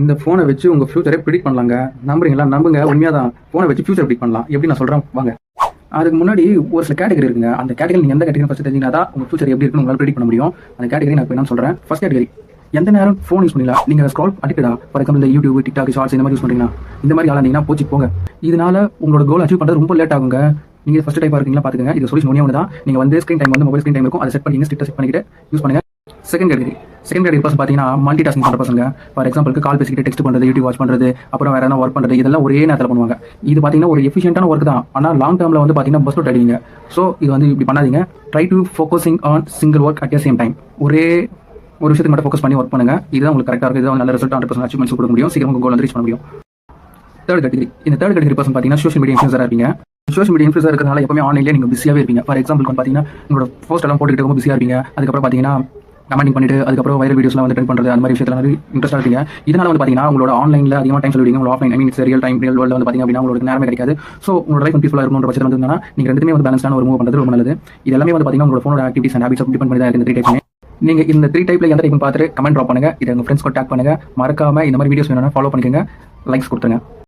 இந்த ஃபோனை வச்சு உங்கள் ஃபியூச்சரை ப்ரிடிக் பண்ணலாங்க. நம்புறீங்களா? நம்புங்க. உண்மையாக தான் ஃபோனை வச்சு ஃபியூச்சர் ப்ரிடிக் பண்ணலாம். எப்படி நான் சொல்கிறேன் வாங்க. அதுக்கு முன்னாடி ஒரு சில கேட்டகரி இருக்குங்க. அந்த கேட்டகரி நீங்கள் எந்த கேட்டகரி ஃபஸ்ட் தெரிஞ்சிங்கன்னா தான் உங்கள் ஃபியூச்சர் எப்படி இருக்குன்னு உங்களால் ப்ரிடிக் பண்ண முடியும். அந்த கேட்டகரி நான் இப்போ என்ன சொல்கிறேன் ஃபஸ்ட் கேட்டகரி எந்த நேரம் ஃபோன் யூஸ் பண்ணலாம் நீங்கள் ஸ்க்ரால் அடிக்கடா ஃபார் எக்ஸாம்பிள் இந்த யூடியூப் டிக்டாக் ஷார்ட்ஸ் இந்த மாதிரி யூஸ் பண்ணுறீங்கன்னா இந்த மாதிரி ஆளாந்தீங்கன்னா போச்சு போங்க. இதனால உங்களோட கோல் அச்சீவ் பண்ணுறது ரொம்ப லேட் ஆகுங்க. நீங்கள் ஃபஸ்ட் டைப் இருக்கீங்களா? பார்த்துக்கங்க இது சொல்லி ஒன்று தான் நீங்கள் வந்து ஸ்க்ரீன் டைம் வந்து மொபைல் ஸ்க்ரீன் டைம் இருக்கும். அதை செட் பண்ணி ஸ்ட்ரிக்டாக செட் பண்ணிக்கிட்டு யூஸ் பண்ணுங்க. செகண்ட் கேட்டகரி செகண்ட் பர்சன் பார்த்தீங்கன்னா மல்டி டாஸ்கிங் பண்ணுற பசங்க ஃபார் எக்ஸாம்பிளுக்கு கால் பேசிக்கிட்டு டெக்ஸ்ட் பண்ணுறது யூடியூப் வாட்ச் பண்ணுறது அப்புறம் வேற என்ன ஒர்க் பண்ணுறது இதெல்லாம் ஒரே நேரத்தில் பண்ணுவாங்க. இது பார்த்தீங்கன்னா ஒரு எஃபிஷியன்ட்டான ஒர்க் தான். ஆனால் லாங் டேர்மில் வந்து பார்த்தீங்கன்னா பஸ் அவுட் அடிங்க. ஸோ இது வந்து இப்படி பண்ணாதீங்க. Try to focusing on single work at same time ஒரே ஒரு விஷயத்துக்கு மட்டும் ஃபோக்கஸ் பண்ணி ஒர்க் பண்ணுங்க. இதுதான் உங்களுக்கு கரெக்டாக இருக்குது இதான் நல்ல ரிசல்ட் ஹண்ட்ரட் பர்சன்ட் அச்சீவ்மெண்ட்ஸ் கொடுக்க முடியும். சீக்கிரம் உங்கள் கோல் வந்து ரீச் பண்ண முடியும். தேர்ட் கேட்டகரி இந்த தேர்ட் கேட்டகரி பர்சன் பார்த்தீங்கன்னா சோஷியல் மீடியா இன்ஃபுளுசராக இருப்பீங்க. சோஷியல் மீடியா இன்ஃபுளுசர் இருக்கிறதுனால எப்பவுமே ஆன்லைன்லேயே நீங்கள் பிஸியாகவே இருப்பீங்க. ஃபார் எக்ஸாம்பிள் பார்த்தீங்கன்னா உங்களோட போஸ்ட் எல்லாம் போட்டுக்கிட்டு ரொம்ப பிஸியாக இருப்பீங்க. அதுக்கப்புறம் பார்த்தீங்கன்னா கமெண்டிங் பண்ணிட்டு அதுக்கப்புறம் வைரல் வீடியோஸ்லாம் வந்து ட்ரெண்ட் பண்ணுறது அந்த மாதிரி விஷயத்தில் வந்து இன்ட்ரெஸ்ட்டாக இருப்பீங்க. இதனால வந்து பார்த்தீங்கன்னா உங்களோட ஆன்லைனில் அதிகமாக டைம் சொல்லுவீங்க உங்களோட offline I mean real time real world வந்து பார்த்தீங்க அப்படின்னா உங்களுக்கு நேரமே கிடைக்காது. ஸோ உங்களோட லைஃப் பீஸ்ஃபுல்லாக இருக்கணுன்ற பட்சத்தில் வந்து நீங்கள் ரெண்டுமே வந்து பேலன்ஸான ஒரு மூவ் பண்ணுறது ரொம்ப நல்லது. இது எல்லாமே வந்து பார்த்தீங்கன்னா உங்களோட ஃபோனோட ஆக்டிவிட்டிஸ் அண்ட் ஹேபிட்ஸ் டிபெண்ட் பண்ணி தான் இருக்குது இந்த த்ரீ டைப்ஸ் நீங்கள் இந்த த்ரீ டைப்ல எந்த டைப் பார்த்துட்டு கமெண்ட் ட்ராப் பண்ணுங்கள் இதை உங்கள் ஃப்ரெண்ட்ஸ் டேக் பண்ணுங்கள் மறக்காம இந்த மாதிரி வீடியோஸ் வேணும்னா ஃபாலோ பண்ணிக்கோங்க. லைக்ஸ் கொடுத்துருங்க.